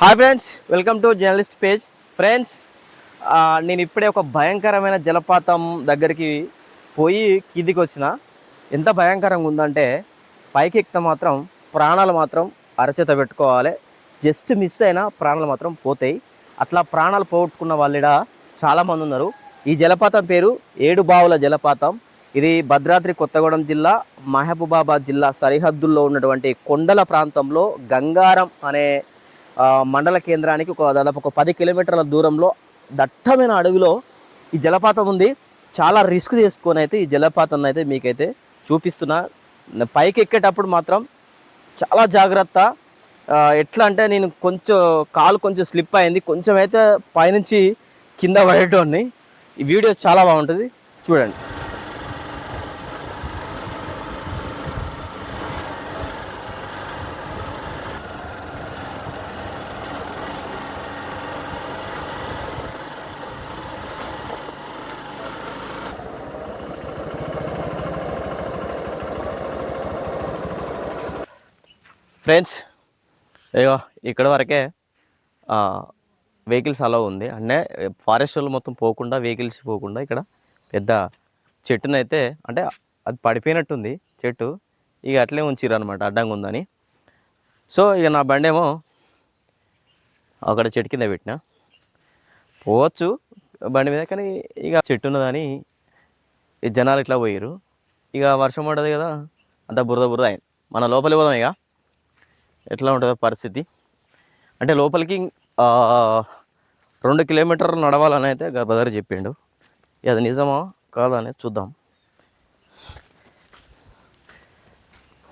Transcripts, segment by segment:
Hi friends welcome to journalist page friends నేను ఇప్పుడే ఒక భయంకరమైన జలపాతం దగ్గరికి పోయి కిందికి వచ్చిన. ఎంత భయంకరంగా ఉందంటే పైకి ఎక్కితే మాత్రం ప్రాణాలు మాత్రం అరచేత పెట్టుకోవాలి. జస్ట్ మిస్ అయినా ప్రాణాలు మాత్రం పోతాయి. అట్లా ప్రాణాలు పోగొట్టుకున్న వాళ్ళిడ చాలామంది ఉన్నారు. ఈ జలపాతం పేరు ఏడు బావుల జలపాతం. ఇది భద్రాద్రి కొత్తగూడెం జిల్లా మహబూబాబాద్ జిల్లా సరిహద్దుల్లో ఉన్నటువంటి కొండల ప్రాంతంలో గంగారం అనే మండల కేంద్రానికి ఒక దాదాపు ఒక పది కిలోమీటర్ల దూరంలో దట్టమైన అడవిలో ఈ జలపాతం ఉంది. చాలా రిస్క్ తీసుకొని అయితే ఈ జలపాతం అయితే మీకైతే చూపిస్తున్నా. పైకి ఎక్కేటప్పుడు మాత్రం చాలా జాగ్రత్త. ఎట్లా అంటే నేను కొంచెం కాలు కొంచెం స్లిప్ అయింది. కొంచెం అయితే పైనుంచి కింద పడేటోడిని. ఈ వీడియో చాలా బాగుంటుంది. చూడండి. ఫ్రెండ్స్ అయ్యో ఇక్కడ వరకే వెహికల్స్ అలా ఉంది. అంటే ఫారెస్ట్ వాళ్ళు మొత్తం పోకుండా వెహికల్స్ పోకుండా ఇక్కడ పెద్ద చెట్టునైతే అంటే అది పడిపోయినట్టుంది చెట్టు. ఇక అట్లే ఉంచిర్రు అనమాట అడ్డంగా ఉందని. సో ఇక నా బండి ఏమో అక్కడ చెట్టు కింద పెట్టిన. పోవచ్చు బండి మీద కానీ ఇక చెట్టు ఉన్నదని జనాలు ఇట్లా పోయారు ఇక వర్షం పడదు కదా అంత బురద బురద అయింది. మన లోపలికి పోదాం ఇక. ఎట్లా ఉంటుందో పరిస్థితి. అంటే లోపలికి రెండు కిలోమీటర్లు నడవాలని అయితే బ్రదర్ చెప్పిండు. అది నిజమా కాదా అనేది చూద్దాం.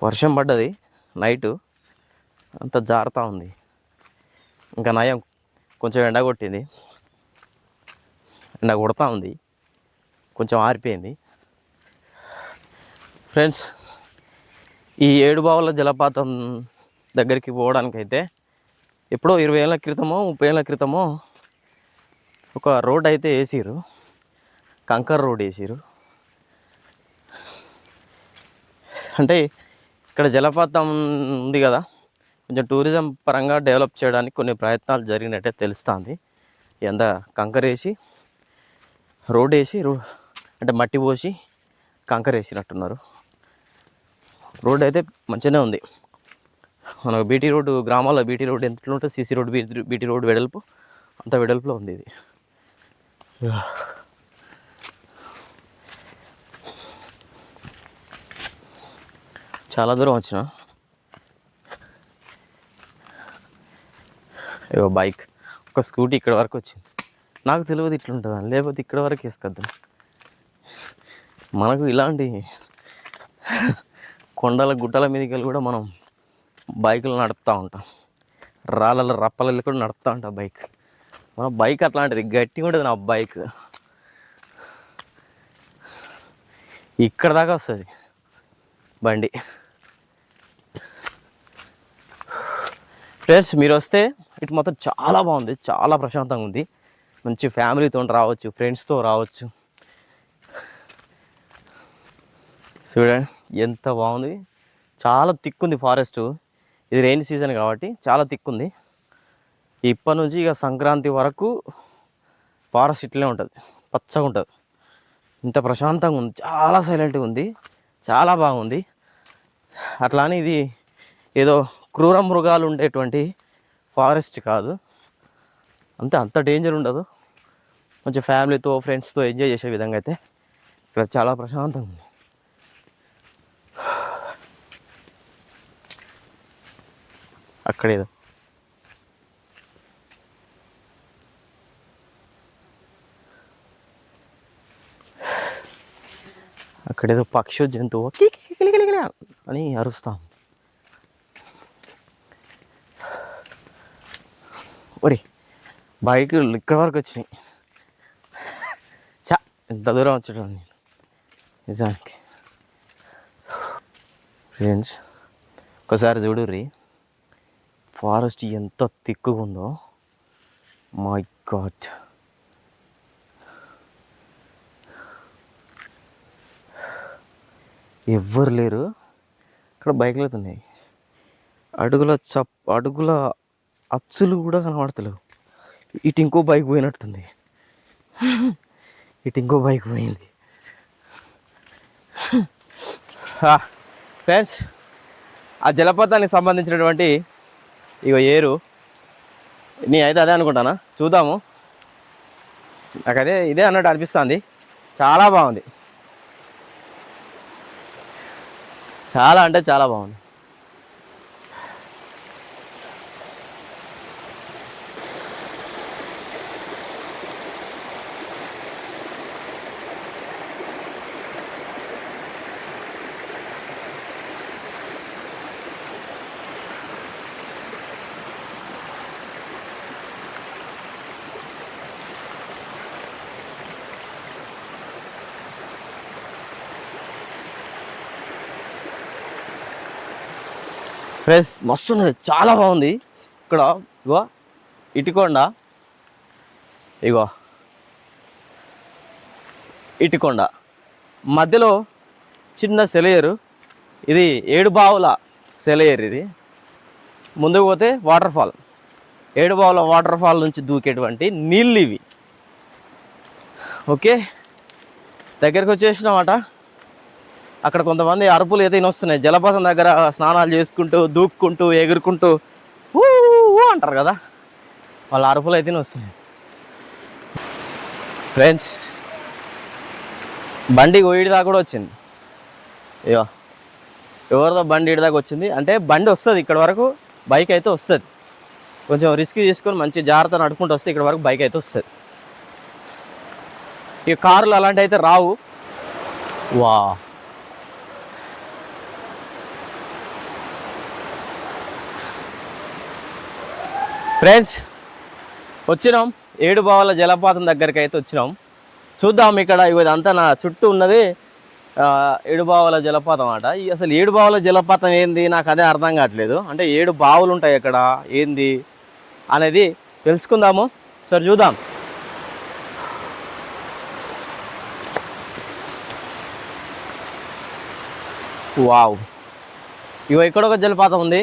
వర్షం పడ్డది నైటు అంత జారుతూ ఉంది. ఇంకా నయం కొంచెం ఎండ కొట్టింది. ఎండ కొడతా ఉంది కొంచెం ఆరిపోయింది. ఫ్రెండ్స్ ఈ ఏడు బావుల జలపాతం దగ్గరికి పోవడానికైతే ఎప్పుడో ఇరవై ఏళ్ళ క్రితమో ముప్పై ఏళ్ళ క్రితమో ఒక రోడ్ అయితే వేసిరు కంకర్ రోడ్ వేసిరు అంటే ఇక్కడ జలపాతం ఉంది కదా కొంచెం టూరిజం పరంగా డెవలప్ చేయడానికి కొన్ని ప్రయత్నాలు జరిగినట్టే తెలుస్తుంది. ఎంత కంకర్ వేసి రోడ్ వేసి రో అంటే మట్టి పోసి కంకర్ వేసినట్టున్నారు. రోడ్ అయితే మంచిగానే ఉంది. మన బీటీ రోడ్డు గ్రామాల్లో బీటీ రోడ్ ఎంత ఉంటే CC road BT BT road వెడల్పు అంత వెడల్పులో ఉంది ఇది. చాలా దూరం వచ్చిన. ఇగో బైక్ ఒక స్కూటీ ఇక్కడ వరకు వచ్చింది. నాకు తెలియదు ఇట్లుంటుందా లేకపోతే ఇక్కడ వరకు వేసుకొద్దాం. మనకు ఇలాంటి కొండల గుట్టల మీదకి వెళ్ళి కూడా మనం బైకులు నడుపుతూ ఉంటాం. రాళ్ళ రప్పలలో కూడా నడుపుతూ ఉంటాం బైక్. మన బైక్ అట్లాంటిది గట్టిగా ఉంటుంది నా బైక్. ఇక్కడ దాకా వస్తుంది బండి. ఫ్రెండ్స్ మీరు వస్తే ఇటు మొత్తం చాలా బాగుంది చాలా ప్రశాంతంగా ఉంది. మంచి ఫ్యామిలీతో రావచ్చు ఫ్రెండ్స్తో రావచ్చు. చూడండి ఎంత బాగుంది. చాలా తిక్కుంది ఫారెస్ట్. ఇది రెయిన్ సీజన్ కాబట్టి చాలా తిక్కుంది. ఇప్పటి నుంచి ఇక సంక్రాంతి వరకు ఫారెస్ట్ ఇట్లే ఉంటుంది. పచ్చగా ఉంటుంది. ఇంత ప్రశాంతంగా ఉంది. చాలా సైలెంట్గా ఉంది. చాలా బాగుంది. అట్లా అని ఇది ఏదో క్రూర మృగాలు ఉండేటువంటి ఫారెస్ట్ కాదు. అంతే అంత డేంజర్ ఉండదు. కొంచెం ఫ్యామిలీతో ఫ్రెండ్స్తో ఎంజాయ్ చేసే విధంగా అయితే ఇక్కడ చాలా ప్రశాంతంగా ఉంది. అక్కడేదో అక్కడేదో పక్షి జంతువు. అని అరుస్తాం. ఒరి బైక్ ఇక్కడ వరకు వచ్చినాయి. చా ఎంత దూరం వచ్చాడు నేను. నిజానికి. ఫ్రెండ్స్ ఒకసారి చూడుర్రి. ఫారెస్ట్ ఎంత తిక్కుగా ఉందో మై గాడ్ ఎవ్వరు లేరు. ఇక్కడ బైక్లు ఉన్నాయి అడుగుల చప్ అడుగుల అచ్చులు కూడా కనబడతలేవు. ఇటు ఇంకో బైక్ పోయినట్టుంది. ఇటు ఇంకో బైక్ పోయింది. ఫ్రెండ్స్ ఆ జలపాతానికి సంబంధించినటువంటి ఇగో ఏరు. నీ అయితే అదే అనుకుంటానా? చూద్దాము. నాకైతే ఇదే అన్నట్టు అనిపిస్తుంది. చాలా బాగుంది. చాలా అంటే చాలా బాగుంది. ఫ్రెష్ మస్తు ఉన్నది. చాలా బాగుంది. ఇక్కడ ఇగో ఇటుకొండ. ఇగో. ఇటుకొండ. మధ్యలో చిన్న సెలయేరు. ఇది ఏడు బావుల సెలయేరు ఇది. ముందుకు పోతే వాటర్ ఫాల్ ఏడు బావుల వాటర్ ఫాల్ నుంచి దూకేటువంటి నీళ్ళు ఇవి. ఓకే? దగ్గరికి వచ్చేసినామాట అక్కడ కొంతమంది అరుపులు ఏదైనా వస్తున్నాయి జలపాతం దగ్గర స్నానాలు చేసుకుంటూ దూక్కుంటూ ఎగురుకుంటూ ఊ అంటారు కదా? వాళ్ళ అరుపులు అయితేనే వస్తున్నాయి ఫ్రెండ్స్ బండి ఇడి దాకా కూడా వచ్చింది. అయ్యో ఎవరిదో బండి ఇడిదాకా వచ్చింది. అంటే బండి వస్తుంది ఇక్కడ వరకు బైక్ అయితే వస్తుంది. కొంచెం రిస్క్ తీసుకొని మంచి జాగ్రత్త నడుపుకుంటూ వస్తే ఇక్కడ వరకు బైక్ అయితే వస్తుంది. ఇక కార్లు అలాంటివి అయితే రావు. వా ఫ్రెండ్స్ వచ్చినాం. ఏడుబావుల జలపాతం దగ్గరికి అయితే వచ్చినాం. చూద్దాం ఇక్కడ ఇవి అంతా నా చుట్టూ ఉన్నది ఆ, ఏడు జలపాతం అట ఈ అసలు ఏడుబావుల జలపాతం ఏంది? నాకు అదే అర్థం కావట్లేదు. అంటే ఏడు బావులు ఉంటాయి ఇక్కడ ఏంది అనేది తెలుసుకుందాము. సరే చూద్దాం. వావ్. ఇవ ఇక్కడ ఒక జలపాతం ఉంది.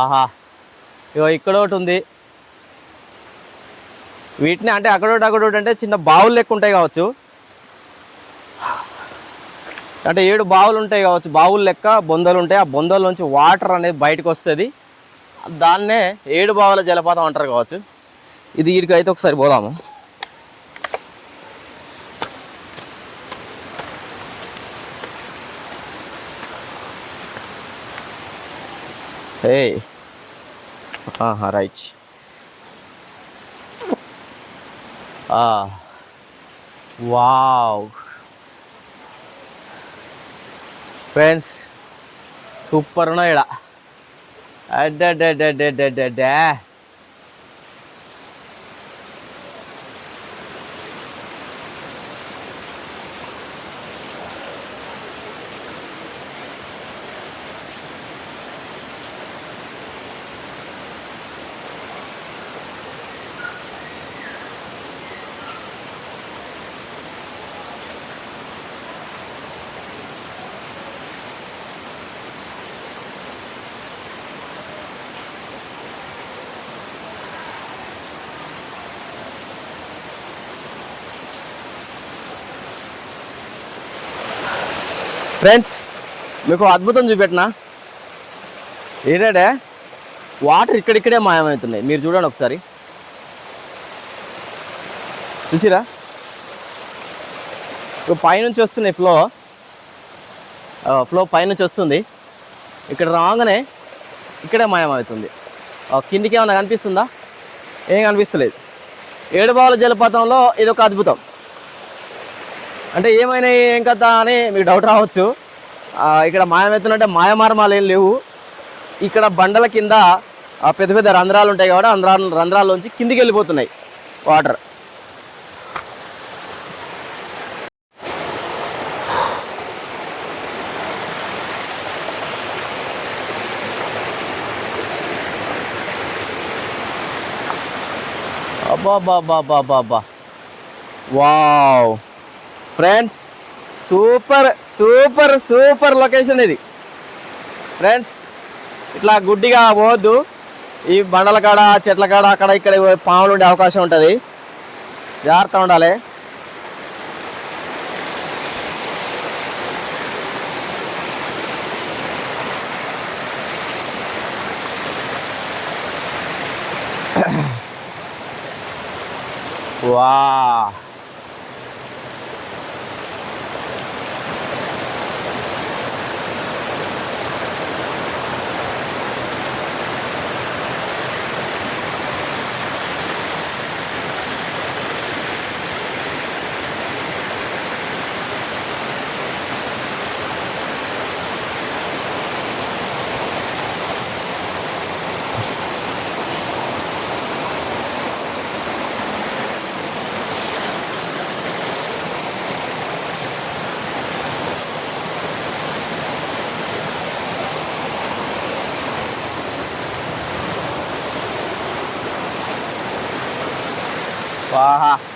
ఆహా. ఇగో ఇక్కడ ఒకటి ఉంది. వీటిని అంటే అక్కడోటి అక్కడోటి అంటే చిన్న బావులు లెక్క ఉంటాయి కావచ్చు. అంటే ఏడు బావులు ఉంటాయి కావచ్చు. బావులు లెక్క బొందలు ఉంటాయి. ఆ బొందల నుంచి వాటర్ అనేది బయటకు వస్తుంది. దాన్నే ఏడు బావుల జలపాతం అంటారు కావచ్చు. ఇది వీడికి అయితే ఒకసారి పోదాము. Hey. Ah, right. Ah. Wow. Friends, super noida. Da da da da da da da. Friends మీకు అద్భుతం చూపెట్టినా? ఏంటంటే వాటర్ ఇక్కడిక్కడే మాయమవుతున్నాయి. మీరు చూడండి ఒకసారి. చూసిరా? ఇప్పుడు పైనుంచి వస్తున్నాయి ఫ్లో. ఫ్లో పైనుంచి వస్తుంది. ఇక్కడ రాగానే ఇక్కడే మాయమవుతుంది. కిందికి ఏమైనా కనిపిస్తుందా? ఏం కనిపిస్తలేదు. ఏడుబావుల జలపాతంలో ఇది ఒక అద్భుతం. అంటే ఏమైనా ఏం కదా అని మీకు డౌట్ రావచ్చు. ఇక్కడ ఇక్కడ అంటే మాయమార్మాలు ఏం లేవు. ఇక్కడ బండల కింద పెద్ద పెద్ద రంధ్రాలు ఉంటాయి కాబట్టి రంధ్రాల రంధ్రాల్లోంచి కిందికి వెళ్ళిపోతున్నాయి వాటర్. అబ్బా బాబా బాబా బా wow. Friends super super super location ఇది. ఫ్రెండ్స్ ఇట్లా గుడ్డిగా పోవద్దు. ఈ బండల కాడ చెట్ల కాడ అక్కడ ఇక్కడ పాములు ఉండే అవకాశం ఉంటుంది. జాగ్రత్త ఉండాలి. వా 哈。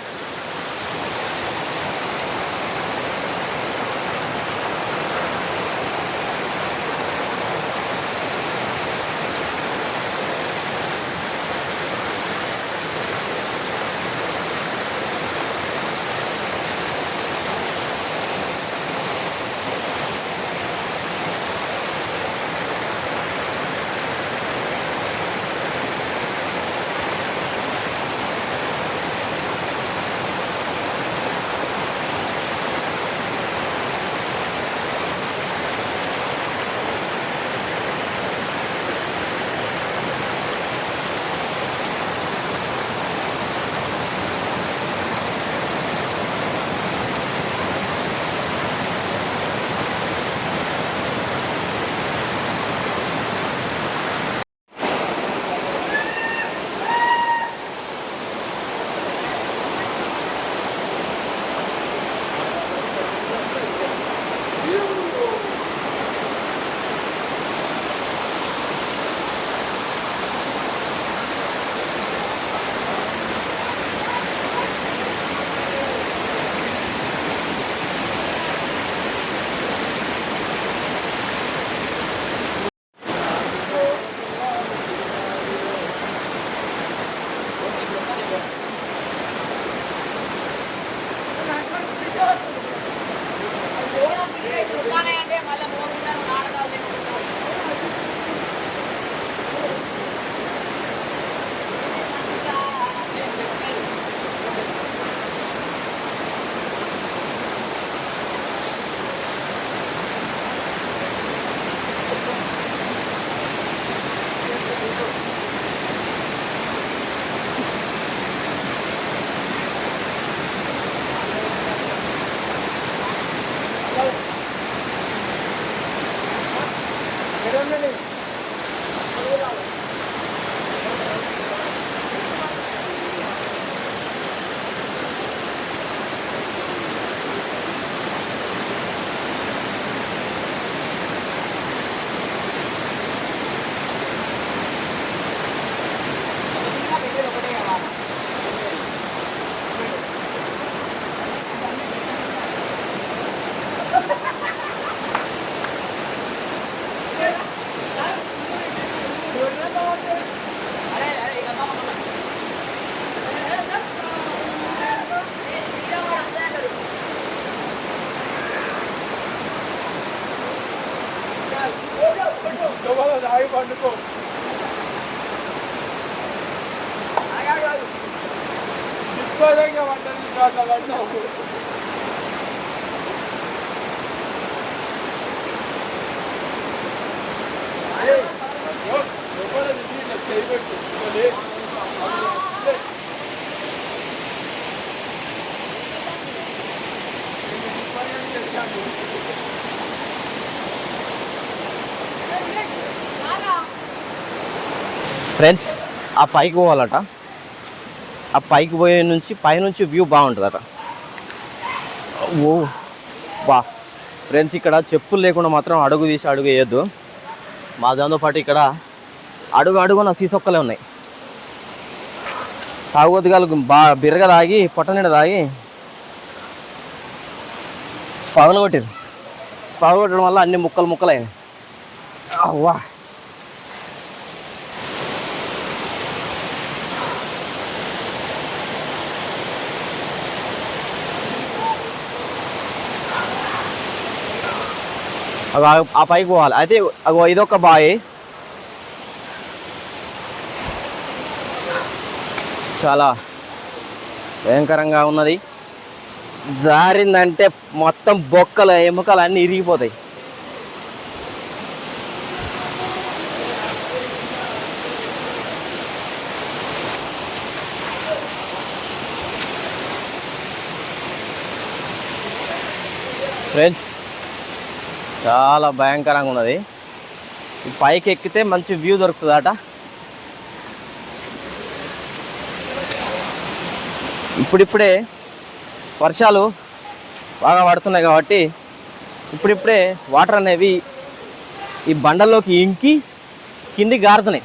ఫ్రెండ్స్ ఆ పైకి పోవాలట. ఆ పైకి పోయే నుంచి పైనుంచి వ్యూ బాగుంటుందట. ఓ బా. ఫ్రెండ్స్ ఇక్కడ చెప్పులు లేకుండా మాత్రం అడుగు తీసి అడుగు వేయద్దు. మా దాంతో పాటు ఇక్కడ అడుగు అడుగున సీసొక్కలే ఉన్నాయి. తాగుబోతుగాలు బా బిరగ తాగి పొట్ట నిండా తాగి పగలగొట్టారు. పగలగొట్టడం వల్ల అన్ని ముక్కలు ముక్కలైనాయి. అవ్వా. ఆ- పైకి పోవాలి. అయితే అగో ఇదొక బావి చాలా భయంకరంగా ఉన్నది. జారిందంటే మొత్తం బొక్కలు ఎముకలు అన్నీ ఇరిగిపోతాయి. ఫ్రెండ్స్ చాలా భయంకరంగా ఉన్నది. పైకి ఎక్కితే మంచి వ్యూ దొరుకుతుందట. ఇప్పుడిప్పుడే వర్షాలు బాగా పడుతున్నాయి కాబట్టి ఇప్పుడిప్పుడే వాటర్ అనేవి ఈ బండల్లోకి ఇంకి కిందికి గారుతున్నాయి.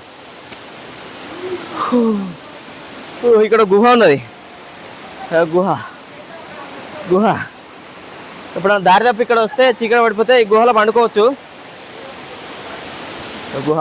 ఇక్కడ గుహ ఉన్నది. గుహ. గుహ. ఇప్పుడు దారి తప్పి ఇక్కడ వస్తే చీకటి పడిపోతే ఈ గుహలో పండుకోవచ్చు. గుహ.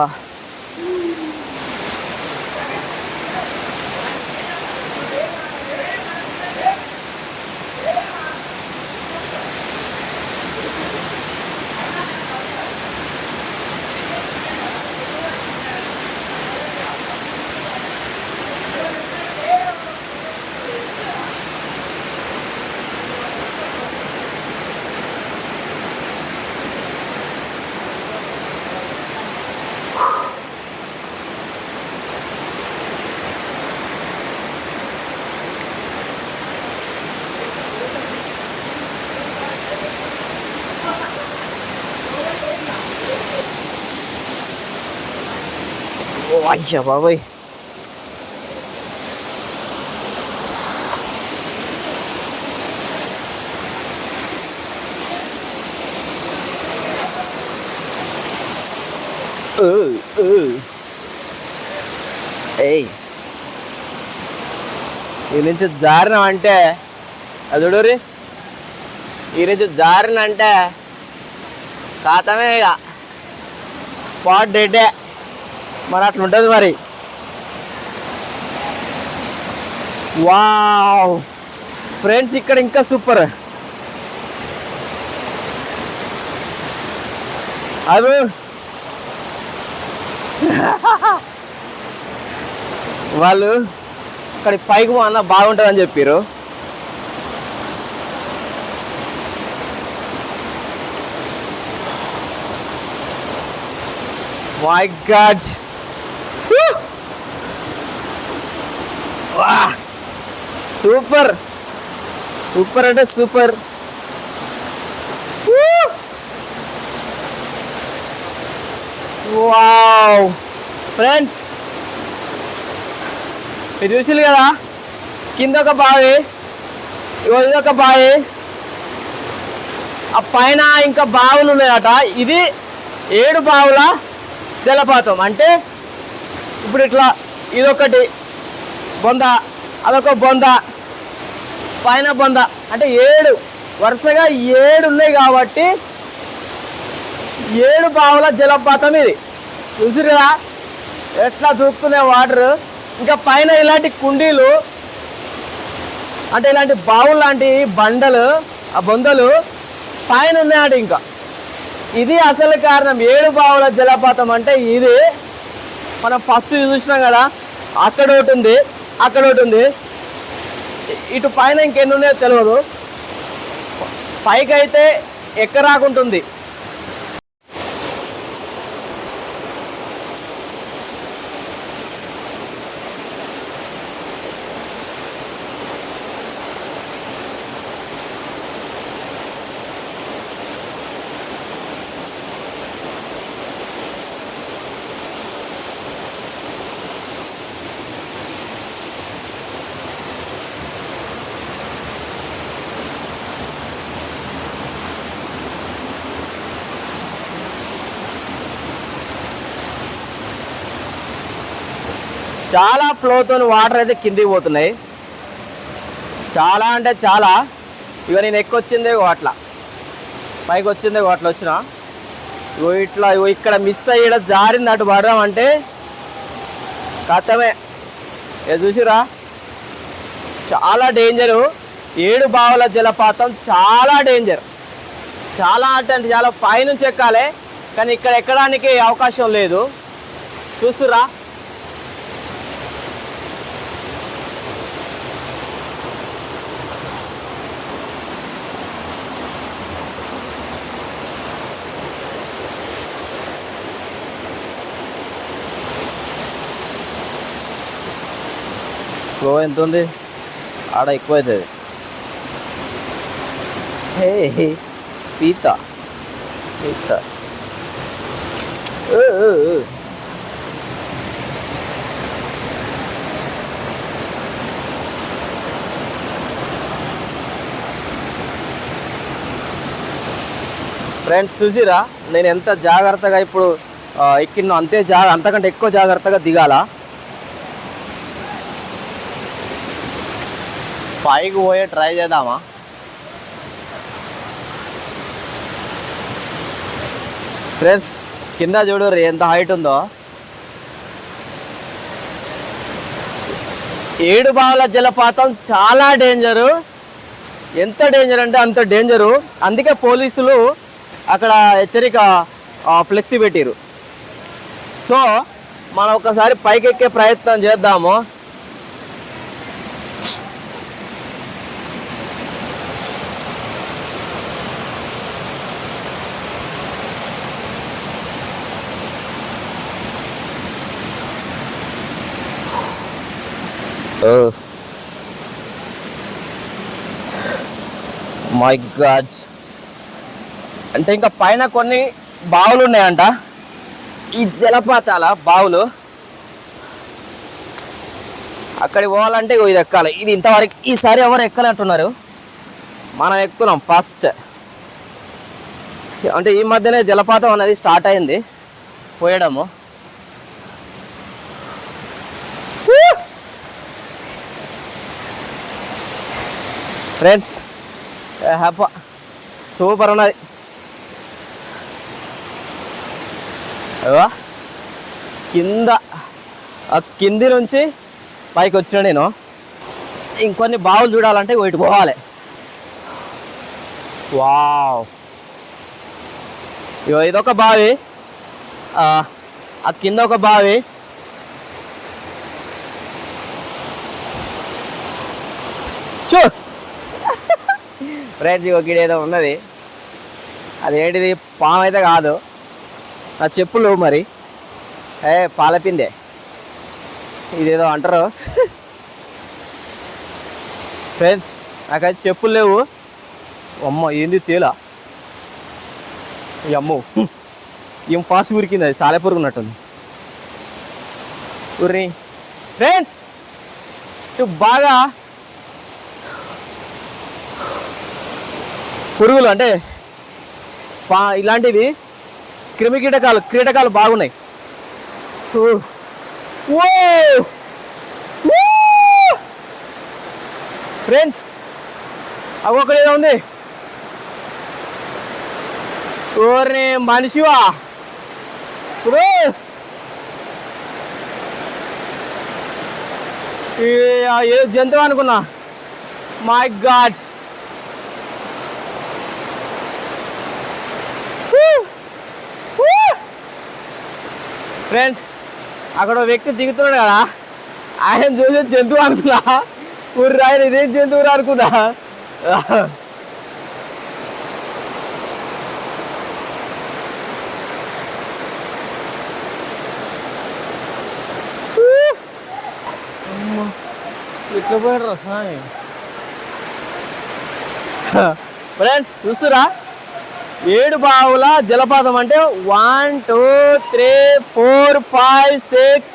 అయ్యా బాబాయ్. ఏయ్. ఈ నుంచి జారిన అంటే అది చూడురి ఈ నుంచి జారిన అంటే కాతమే ఇక స్పాట్ డేటే మరి అట్లా ఉంటుంది మరి. వావ్! ఫ్రెండ్స్ ఇక్కడ ఇంకా సూపర్. అది వాళ్ళు ఇక్కడ పైకి అన్న బాగుంటుందని చెప్పారు మై గాడ్ సూపర్. సూపర్ అంటే సూపర్. వావ్. ఫ్రెండ్స్ మీరు చూసారు కదా కింద ఒక బావి ఇదొక ఒక బావి. ఆ పైన ఇంకా బావులు ఉన్నాయట. ఇది ఏడు బావుల జలపాతం. అంటే ఇప్పుడు ఇట్లా ఇదొకటి బొంద అదొక బొంద. పైన బొంద. అంటే ఏడు. వరుసగా ఏడు ఉన్నాయి కాబట్టి ఏడు బావుల జలపాతం ఇది. చూసిరా ఎట్లా దూకుతున్నాయి వాటర్? ఇంకా పైన ఇలాంటి కుండీలు అంటే ఇలాంటి బావులు లాంటి బండలు ఆ బొందలు పైన ఉన్నాయట ఇంకా. ఇది అసలు కారణం. ఏడు బావుల జలపాతం అంటే ఇది. మనం ఫస్ట్ చూసినాం కదా? అక్కడ ఒకటి ఉంది. అక్కడ ఒకటి ఉంది. ఇటు పైన ఇంకెన్ని ఉన్నాయో తెలియదు పైకి అయితే ఎక్కరాకుంటుంది చాలా ఫ్లోతో వాటర్ అయితే కిందికి పోతున్నాయి. చాలా అంటే చాలా. ఇక నేను ఎక్కువ ఇగో అట్లా. పైకి వచ్చిందే ఇగో అట్లా వచ్చిన. ఇగో ఇట్లా ఇక్కడ మిస్ అయ్యడ జారింది అటు పడడం అంటే కథమే ఇది చూసిరా చాలా డేంజరు ఏడు బావుల జలపాతం చాలా డేంజర్ చాలా అంటే అంటే చాలా పైనుంచి ఎక్కాలి. కానీ ఇక్కడ ఎక్కడానికి అవకాశం లేదు. చూస్తురా ఫ్లో ఎంత ఉంది ఆడ ఎక్కువ అవుతుంది హే పీత పీత ఫ్రెండ్స్ చూసిరా? నేను ఎంత జాగ్రత్తగా ఇప్పుడు ఎక్కినో అంతే జా అంతకంటే ఎక్కువ జాగ్రత్తగా దిగాల? పైకి పోయే ట్రై చేద్దామా? ఫ్రెండ్స్ కింద చూడు ఎంత హైట్ ఉందో. ఏడు బావుల జలపాతం చాలా డేంజరు ఎంత డేంజర్ అంటే అంత డేంజరు అందుకే పోలీసులు అక్కడ హెచ్చరిక ఫ్లెక్సీ పెట్టిరు సో మనం ఒకసారి పైకెక్కే ప్రయత్నం చేద్దాము. Oh. మై గాడ్ అంటే ఇంకా పైన కొన్ని బావులు ఉన్నాయంట. ఈ జలపాతాల బావులు. అక్కడికి పోవాలంటే ఇది ఎక్కాలి. ఇది ఇంతవరకు ఈసారి ఎవరు ఎక్కలేంటున్నారు మనం ఎక్కుతున్నాం ఫస్ట్. అంటే ఈ మధ్యనే జలపాతం అనేది స్టార్ట్ అయింది. పోయడము. ఫ్రెండ్స్. హ్యాపీ సూపర్ ఉన్నది. అవ్వా. కింద ఆ కింది నుంచి పైకి వచ్చిన నేను. ఇంకొన్ని బావులు చూడాలంటే వీటి పోవాలి. వావ్. ఇగో ఇదొక బావి. ఆ కింద ఒక బావి చూ ఫ్రెండ్స్ ఒకటి ఏదో ఉన్నది. అది ఏంటిది? పాము అయితే కాదు. నా చెప్పులు మరి. ఏ పాలపిందే ఇదేదో అంటారు. ఫ్రెండ్స్ నాకైతే చెప్పులు లేవు. అమ్మ ఏంది తేలా? ఈ అమ్మో. ఏం ఫాస్ట్ ఉరికింది అది సాలెపురుగు ఉన్నట్టుంది. ఉర్రి ఫ్రెండ్స్ బాగా పురుగులు అంటే ఇలాంటివి క్రిమి కీటకాలు కీటకాలు బాగున్నాయి ఓ! ఫ్రెండ్స్ అవి ఒకటి ఏదో ఉంది. ఓర్ని మనిషివా. ఇప్పుడు ఈ- ఏదో జంతువు అనుకున్నా. My God. ఫ్రెండ్స్ అక్కడ వ్యక్తి దిగుతున్నాడు కదా. ఆయన చూసి జంతువు అనుకున్నా. ఊర్రి ఆయన ఇదేం జంతువు అనుకున్నా. ఇట్లా పోయారు ఫ్రెండ్స్ చూస్తురా? ఏడు బావుల జలపాతం అంటే one two three four five six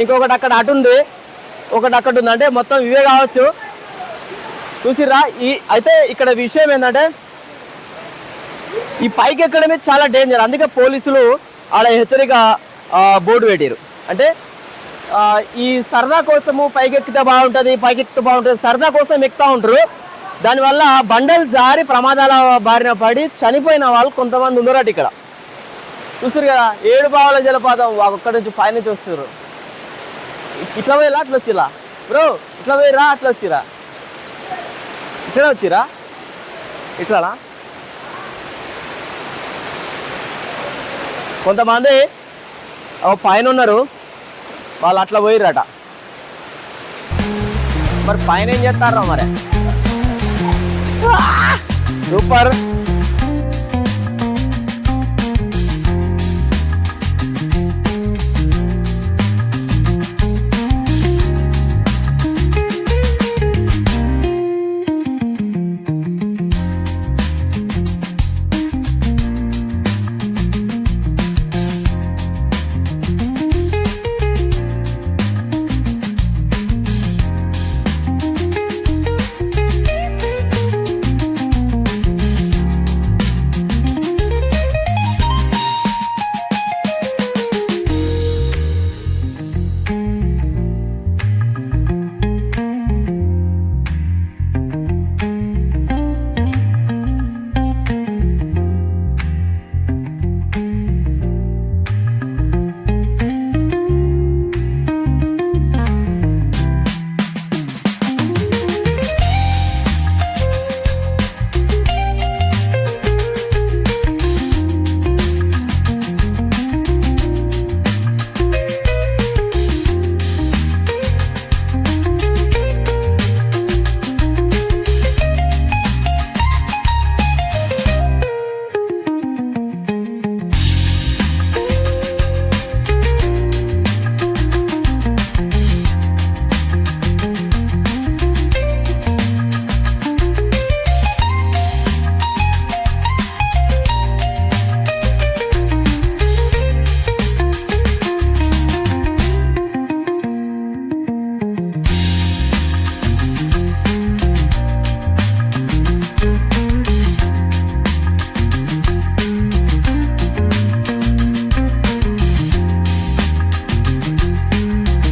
ఇంకొకటి అక్కడ అటు ఉంది. ఒకటి అక్కడ ఉంది. అంటే మొత్తం ఇవే కావచ్చు. చూసిర్రా? ఈ అయితే ఇక్కడ విషయం ఏంటంటే ఈ పైకి ఎక్కడమే చాలా డేంజర్ అందుకే పోలీసులు ఆడ హెచ్చరిక బోర్డు పెట్టారు అంటే ఈ సరదా కోసము పైకి ఎక్కితే బాగుంటుంది పైకి ఎక్కితే బాగుంటుంది సరదా కోసం ఎక్కుతా ఉంటారు. దానివల్ల బండలు జారి ప్రమాదాల బారిన పడి చనిపోయిన వాళ్ళు కొంతమంది ఉన్నారట ఇక్కడ. చూస్తారు కదా ఏడు పావుల జలపాతం ఒక్కడి నుంచి పైనుంచి వస్తారు ఇట్లా పోయిరా అట్లా వచ్చిరా? బ్రో ఇట్లా పోయిరా అట్లా వచ్చిరా? ఇట్లా వచ్చిరా? ఇట్లానా? కొంతమంది పైన ఉన్నారు వాళ్ళు అట్లా పోయిర్రట. మరి పైన ఏం చేస్తారా మరి? సూపర్